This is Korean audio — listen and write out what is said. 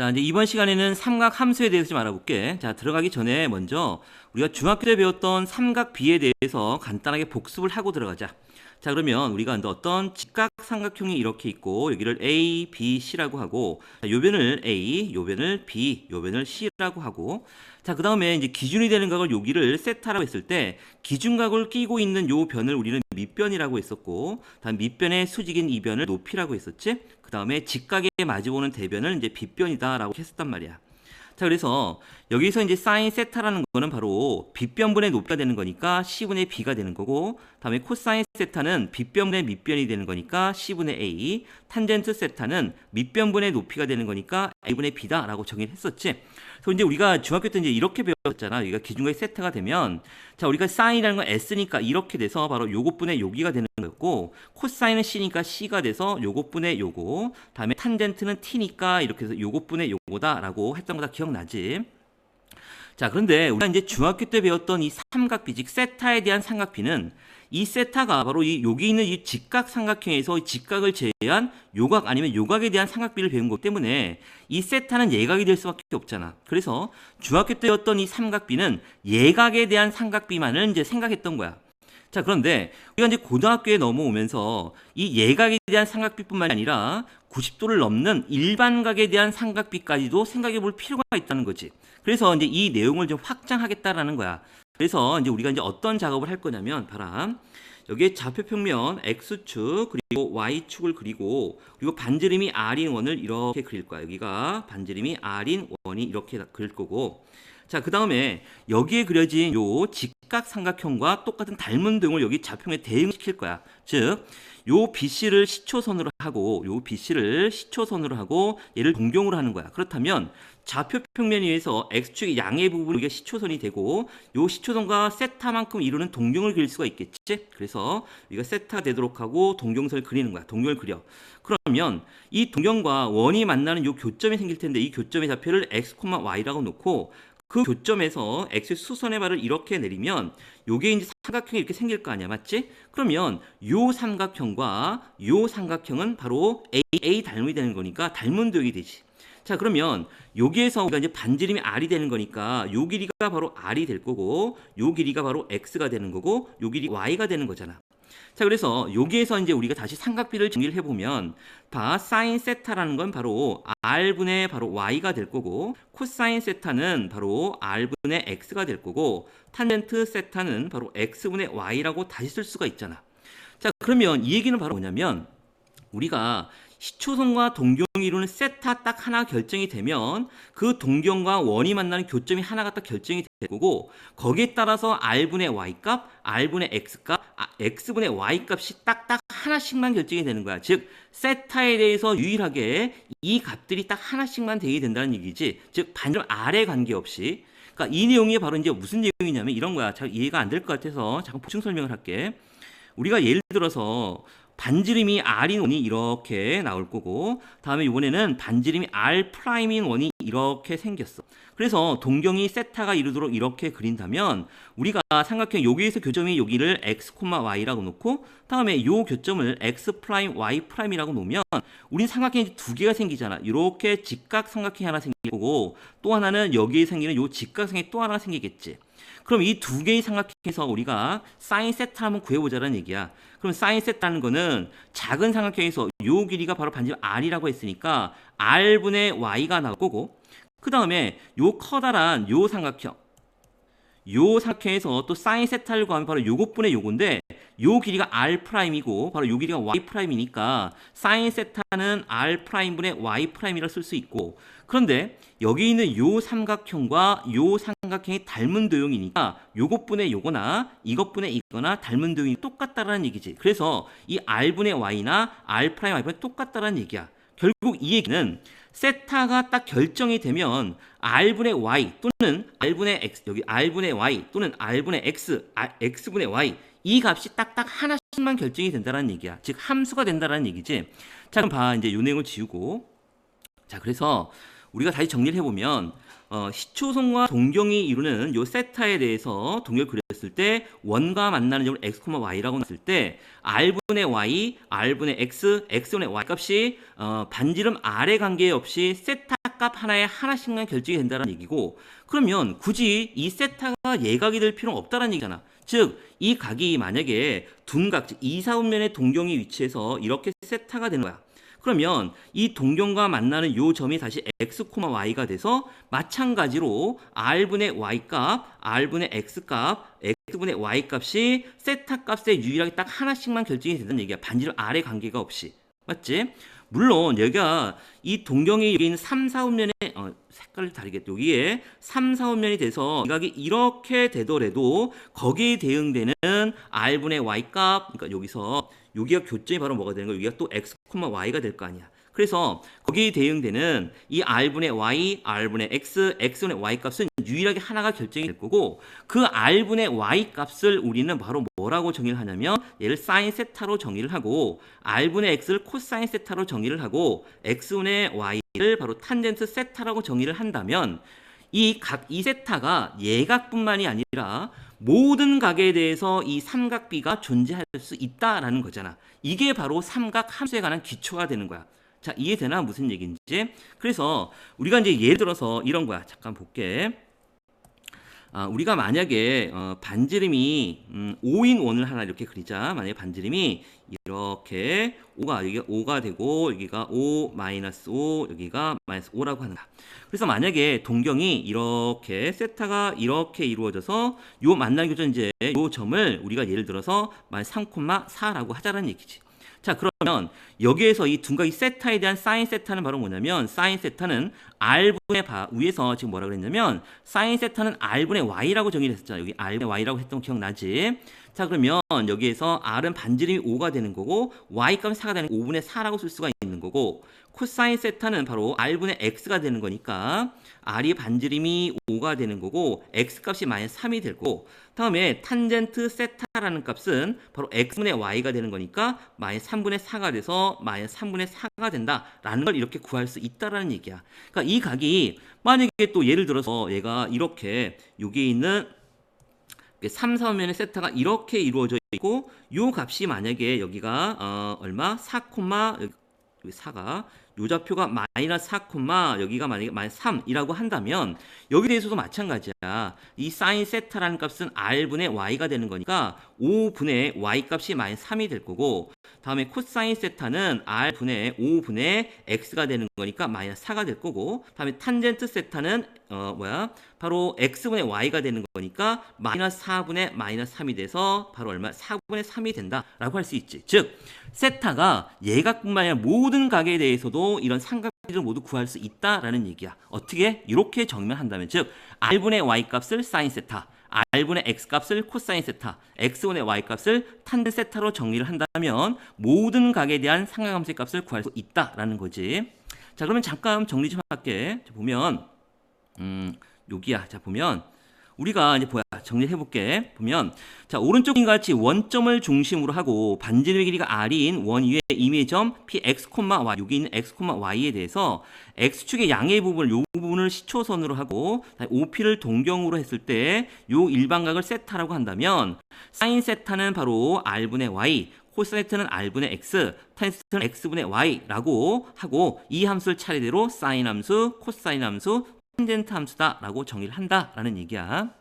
자, 이제 이번 시간에는 삼각 함수에 대해서 좀 알아볼게. 자, 들어가기 전에 먼저 우리가 중학교 때 배웠던 삼각 비에 대해서 간단하게 복습을 하고 들어가자. 자, 그러면 우리가 어떤 직각 삼각형이 이렇게 있고 여기를 A, B, C라고 하고 자, 요변을 A, 요변을 B, 요변을 C라고 하고 자, 그 다음에 이제 기준이 되는 각을 여기를 세타라고 했을 때 기준각을 끼고 있는 요 변을 우리는 밑변이라고 했었고 다음 밑변의 수직인 이 변을 높이라고 했었지. 그 다음에 직각에 마주보는 대변을 이제 빗변이다라고 했었단 말이야. 자, 그래서 여기서 이제 사인 세타라는 거는 바로 빗변분의 높이가 되는 거니까 C분의 B가 되는 거고, 다음에 코사인 세타는 빗변분의 밑변이 되는 거니까 C분의 A, 탄젠트 세타는 밑변분의 높이가 되는 거니까 A분의 B다 라고 정의를 했었지. 그래서 이제 우리가 중학교 때 이제 이렇게 배웠잖아. 여기가 기준각이 세타가 되면, 자, 우리가 사인이라는 건 S니까 이렇게 돼서 바로 요것분의 여기가 되는 거였고, 코사인은 C니까 C가 돼서 요것분의 요거, 다음에 탄젠트는 T니까 이렇게 해서 요것분의 요거다 라고 했던 거 다 기억나지? 자, 그런데 우리가 이제 중학교 때 배웠던 이 삼각비, 즉 세타에 대한 삼각비는 이 세타가 바로 이 여기 있는 이 직각 삼각형에서 이 직각을 제외한 요각 아니면 요각에 대한 삼각비를 배운 것 때문에 이 세타는 예각이 될 수밖에 없잖아. 그래서 중학교 때 배웠던 이 삼각비는 예각에 대한 삼각비만을 이제 생각했던 거야. 자, 그런데 우리가 이제 고등학교에 넘어오면서 이 예각에 대한 삼각비뿐만 아니라 90도를 넘는 일반각에 대한 삼각비까지도 생각해 볼 필요가 있다는 거지. 그래서 이제 이 내용을 좀 확장하겠다라는 거야. 그래서 이제 우리가 이제 어떤 작업을 할 거냐면 바람 여기에 좌표 평면 x축 그리고 y축을 그리고 그리고 반지름이 r인 원을 이렇게 그릴 거야. 여기가 반지름이 r인 원이 이렇게 그릴 거고 자, 그 다음에 여기에 그려진 요 직 각 삼각형과 똑같은 닮은 등을 여기 좌표에 대응시킬 거야. 즉, 요 BC를 시초선으로 하고, 요 BC를 시초선으로 하고, 얘를 동경으로 하는 거야. 그렇다면, 좌표 평면 위에서 X축의 양의 부분이 시초선이 되고, 요 시초선과 세타만큼 이루는 동경을 그릴 수가 있겠지? 그래서, 우리가 세타 되도록 하고, 동경선을 그리는 거야. 동경을 그려. 그러면, 이 동경과 원이 만나는 요 교점이 생길 텐데, 이 교점의 좌표를 X, Y라고 놓고, 그 교점에서 x 수선의 발을 이렇게 내리면 요게 이제 삼각형이 이렇게 생길 거 아니야. 맞지? 그러면 요 삼각형과 요 삼각형은 바로 A, A 닮음이 되는 거니까 닮은 도형이 되지. 자 그러면 여기에서 우리가 이제 반지름이 r이 되는 거니까 요 길이가 바로 r이 될 거고 요 길이가 바로 x가 되는 거고 요 길이 y가 되는 거잖아 자, 그래서 여기에서 이제 우리가 다시 삼각비를 정리를 해보면 바 사인 세타라는 건 바로 r분의 바로 y가 될 거고 코사인 세타는 바로 r분의 x가 될 거고 탄젠트 세타는 바로 x분의 y라고 다시 쓸 수가 있잖아. 자, 그러면 이 얘기는 바로 뭐냐면 우리가 시초선과 동경이 이루는 세타 딱 하나 결정이 되면 그 동경과 원이 만나는 교점이 하나가 딱 결정이 될 거고 거기에 따라서 r분의 y값, r분의 x값, 아, x분의 y값이 딱딱 하나씩만 결정이 되는 거야. 즉 세타에 대해서 유일하게 이 값들이 딱 하나씩만 되게 된다는 얘기지. 즉 반전 r에 관계없이 그러니까 이 내용이 바로 이제 무슨 내용이냐면 이런 거야. 잘 이해가 안 될 것 같아서 잠깐 보충 설명을 할게. 우리가 예를 들어서 반지름이 r인 원이 이렇게 나올 거고 다음에 이번에는 반지름이 r 프라임인 원이 이렇게 생겼어. 그래서 동경이 세타가 이루도록 이렇게 그린다면 우리가 삼각형 여기에서 교점이 여기를 x, y라고 놓고 다음에 요 교점을 x 프라임, y 프라임이라고 놓으면 우린 삼각형이 두 개가 생기잖아. 이렇게 직각 삼각형이 하나 생길 거고 또 하나는 여기에 생기는 요 직각형이 또 하나 생기겠지. 그럼 이 두 개의 삼각형에서 우리가 사인 세타 한번 구해보자는 얘기야. 그럼 사인 세타는 거는 작은 삼각형에서 요 길이가 바로 반지름 r이라고 했으니까 r분의 y가 나올 거고 그 다음에 요 커다란 요 삼각형 요 삼각형에서 또 사인 세타를 구하면 바로 요것분의 요건데 요 길이가 r 프라임이고 바로 요 길이가 y 프라임이니까 사인 세타는 r 프라임분의 y 프라임이라 쓸 수 있고 그런데 여기 있는 요 삼각형과 요 삼각형 이 닮은 도형이니까 요것분의 요거나 이것분의 이거나 닮은 도형이 똑같다라는 얘기지. 그래서 이 r분의 y나 r 프라임 y분의 똑같다라는 얘기야. 결국 이 얘기는 세타가 딱 결정이 되면 r분의 y 또는 r분의 x 여기 r분의 y 또는 r분의 x, r, x분의 y 이 값이 딱딱 하나씩만 결정이 된다는 얘기야. 즉 함수가 된다는 얘기지. 자 그럼 봐 이제 요 내용을 지우고 자 그래서 우리가 다시 정리를 해보면 어, 시초선과 동경이 이루는 요 세타에 대해서 동결 그렸을 때 원과 만나는 점을 x, y라고 놨을 때 r분의 y, r분의 x, x분의 y 값이 어, 반지름 r의 관계없이 세타 값 하나에 하나씩만 결정이 된다는 얘기고 그러면 굳이 이 세타가 예각이 될 필요는 없다는 얘기잖아. 즉, 이 각이 만약에 둔각, 즉 이사분면의 동경이 위치해서 이렇게 세타가 되는 거야. 그러면 이 동경과 만나는 요 점이 다시 x, y가 돼서 마찬가지로 r분의 y 값, r분의 x 값, x분의 y 값이 세타 값에 유일하게 딱 하나씩만 결정이 된다는 얘기야. 반지름 r의 관계가 없이. 맞지? 물론 여기가 이 동경이 여기 있는 3, 4분면의 어, 색깔을 다르게 여기에 3, 4분면이 돼서 이각이 이렇게 되더라도 거기에 대응되는 r분의 y 값 그러니까 여기서 여기가 교점이 바로 뭐가 되는 거야? 여기가 또 x, y가 될 거 아니야. 그래서 거기에 대응되는 이 r분의 y, r분의 x, x분의 y 값은 유일하게 하나가 결정이 될 거고 그 r분의 y 값을 우리는 바로 뭐라고 정의를 하냐면 얘를 사인 세타로 정의를 하고 r분의 x를 코사인 세타로 정의를 하고 x분의 y를 바로 탄젠트 세타라고 정의를 한다면 이 각 이 세타가 예각뿐만이 아니라 모든 각에 대해서 이 삼각비가 존재할 수 있다라는 거잖아. 이게 바로 삼각 함수에 관한 기초가 되는 거야. 자, 이해되나? 무슨 얘기인지. 그래서 우리가 이제 예를 들어서 이런 거야. 잠깐 볼게. 아, 우리가 만약에 어, 반지름이 음, 5인 원을 하나 이렇게 그리자. 만약에 반지름이 이렇게 5가 여기가 5가 되고 여기가 5 마이너스 5 여기가 마이너스 5라고 하는 거야. 그래서 만약에 동경이 이렇게 세타가 이렇게 이루어져서 요 교점 이제 요 점을 우리가 예를 들어서 마이너스 3,4라고 하자는 얘기지. 자 그러면 여기에서 이 둔각이 세타에 대한 사인 세타는 바로 뭐냐면 사인 세타는 r분의 바 위에서 지금 뭐라 그랬냐면 사인 세타는 r분의 y라고 정의를 했었잖아 여기 r분의 y라고 했던 거 기억나지? 자 그러면 여기에서 r은 반지름이 5가 되는 거고 y 값은 4가 되는 5분의 4라고 쓸 수가 있는 거고 코사인 세타는 바로 r분의 x가 되는 거니까 r이 반지름이 5가 되는 거고 x 값이 마이너스 3이 될 거고 다음에 탄젠트 세타라는 값은 바로 x분의 y가 되는 거니까 마이너스 3분의 4가 돼서 마이너스 3분의 4가 된다라는 걸 이렇게 구할 수 있다라는 얘기야. 그러니까 이 각이 만약에 또 예를 들어서 얘가 이렇게 여기에 있는 3, 4면의 세타가 이렇게 이루어져 있고 요 값이 만약에 여기가 어, 얼마? 4, 여기 4가 요 좌표가 마이너스 4, 여기가 만약에 마이너스 3이라고 한다면 여기 대해서도 마찬가지야. 이 사인 세타라는 값은 r분의 y가 되는 거니까 5분의 y 값이 마이너스 3이 될 거고 다음에 코사인 세타는 r분의 5분의 x가 되는 거니까 마이너스 4가 될 거고 다음에 탄젠트 세타는 어 뭐야? 바로 x분의 y가 되는 거니까 마이너스 4분의 마이너스 3이 돼서 바로 얼마? 4분의 3이 된다라고 할 수 있지. 즉 세타가 예각뿐만 아니라 모든 각에 대해서도 이런 삼각비를 모두 구할 수 있다라는 얘기야. 어떻게? 이렇게 정의를 한다면 즉 r분의 y 값을 사인 세타 r분의 x 값을 코사인 세타, x분의 y 값을 탄젠 세타로 정리를 한다면 모든 각에 대한 상각함수의 값을 구할 수 있다라는 거지. 자, 그러면 잠깐 정리 좀 할게. 자, 보면 음, 여기야. 자, 보면 우리가 이제 뭐야 정리해 볼게 보면 자 오른쪽 인 같이 원점을 중심으로 하고 반지름의 길이가 r인 원 위에 임의 점 px, y 여기 있는 x, y에 대해서 x축의 양의 부분을 요 부분을 시초선으로 하고 OP를 동경으로 했을 때 요 일반각을 세타라고 한다면 사인 세타는 바로 r분의 y 코사인트는 r분의 x, 탄젠트는 x분의 y라고 하고 이 함수를 차례대로 사인 함수, 코사인 함수, 탄젠트 함수다라고 정의를 한다라는 얘기야.